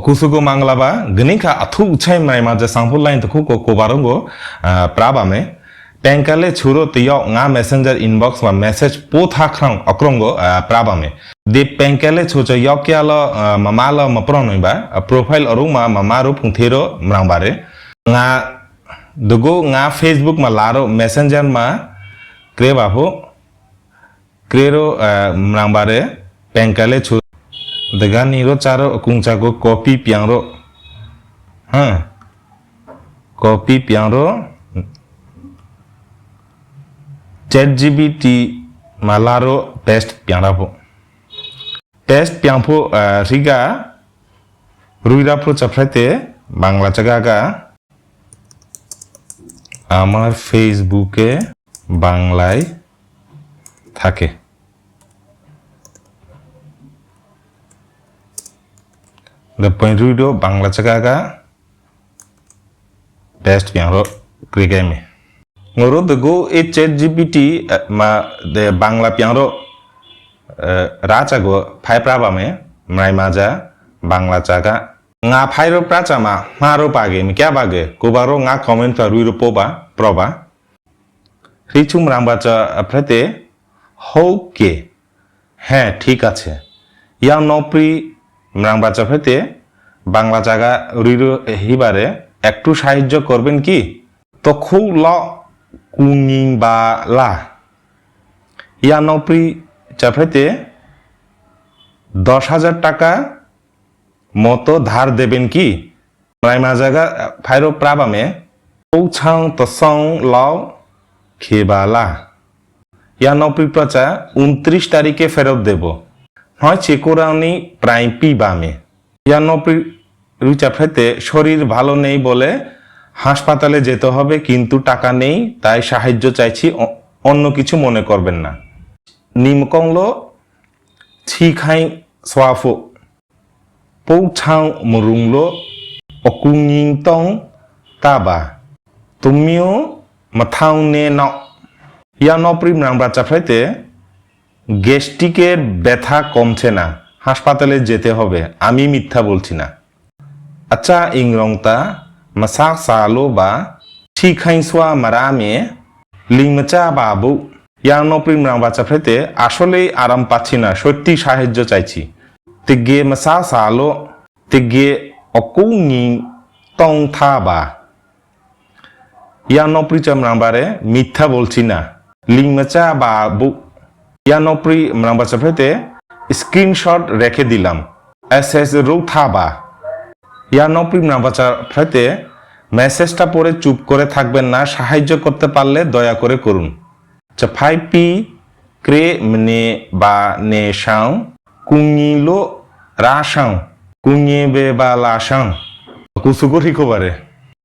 kusugo manglaba gnika athu uchai mai ma je sangpul line to ko ko barongo praba me penkale churo tiyo nga messenger inbox ma message po tha khrang akrongo praba me de penkale chocho yok ya lo mamala ma pronoi ba profile aru ma mamaru phungthero mrangbare nga dugo nga facebook ma laro messenger ma kre Degani ro charo kungcha go copy piang ro. Ha. Copy piang ro. ChatGPT malaro test piang ra pho. Test piang pho riga রুইরা প্রো চাপড়াইতে বাংলা চাগাগা আমার ফেসবুকে বাংলায় থাকে the point video bangla chakaga best yang ro krigame ngoro the go e chat gpt ma the bangla piang ro racha go phai pra ba me mrai ma ja bangla chaka nga phai ro pra cha ma ma ro pa mi kya ba ge ko ba ro nga comment ka rui ro po ba pro ba রিচুম রামবাচা আপনাতে হৌকে হ্যাঁ ঠিক আছে ইয়া নপ্রি ম্রাংবাচা ফেতে বাংলা জায়গা রিরো হিবারে একটু সাহায্য করবেন কি? তো খুব ল কুঙিং বা লা। ইয়া নপ্রি চাফেতে দশ হাজার টাকা মতো ধার দেবেন কি? প্রাইমা জায়গা ফাইরো প্রাবামে পৌঁছাং তসং লাও খেবালা ইয়া নপ্রি প্রচা উনত্রিশ তারিখে ফেরত দেব। হয় চেকোরানি প্রায় পি পিবামে ইয়ানপি রুচাফেতে শরীর ভালো নেই বলে হাসপাতালে যেতে হবে, কিন্তু টাকা নেই, তাই সাহায্য চাইছি অন্য কিছু মনে করবেন না। নিমকংলো ছিখাই সোয়াফো পৌছাং মুরুংলো অকুঙিং তং তাবা। তুমিও মাথাও নে ন ইয়ানপ্রি নাম্বার চাফাইতে গ্যাস্ট্রিকের ব্যথা কমছে না, হাসপাতালে যেতে হবে, আমি মিথ্যা বলছি না। আচ্ছা ইংরংতা মাসাক সালো বা শিখাইসোয়া মারামে, লিংমচা বাবু ইয়ানপ্রিম রামবাচা ফেতে আসলেই আরাম পাচ্ছি না, সত্যি সাহায্য চাইছি। তিগে মাসা সালো, তিগে অকুঙি টং থা বা। ইয়ানপ্রিচাম রামবারে মিথ্যা বলছি না, লিংমচা বাবু ইয়ানপ্রি মরাম্বাচা ফেতে স্ক্রিনশট রেখে দিলাম। S S রৌথাবা। ইয়ানপ্রি মরাম্বাচা ফেতে মেসেজটা পড়ে চুপ করে থাকবেন না, সাহায্য করতে পারলে দয়া করে করুন। আচ্ছা ফাইভ পি ক্রে নে বা নে সাং কুঙিলো রা সাং কুঙে বে বা লা সাং কুসুকো রিকোভারে